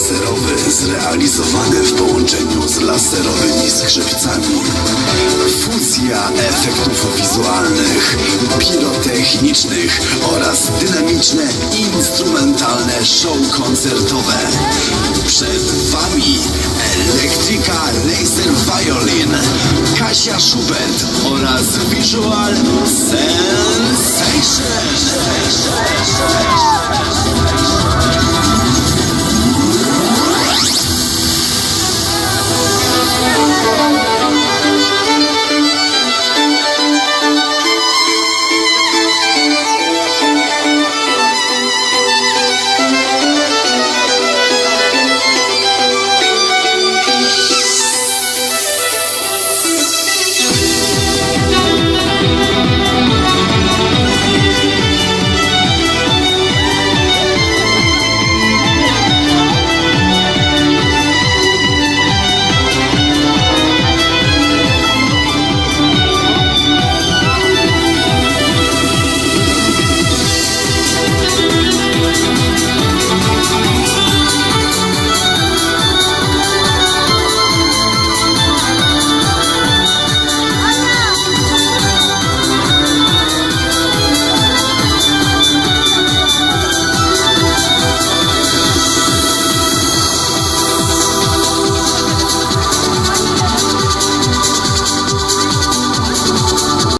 laserowy zrealizowany w połączeniu z laserowymi skrzypcami. Fuzja efektów wizualnych, pirotechnicznych oraz dynamiczne instrumentalne show koncertowe. Przed Wami elektrika Laser Violin, Kasia Schubert oraz Visual Sensation.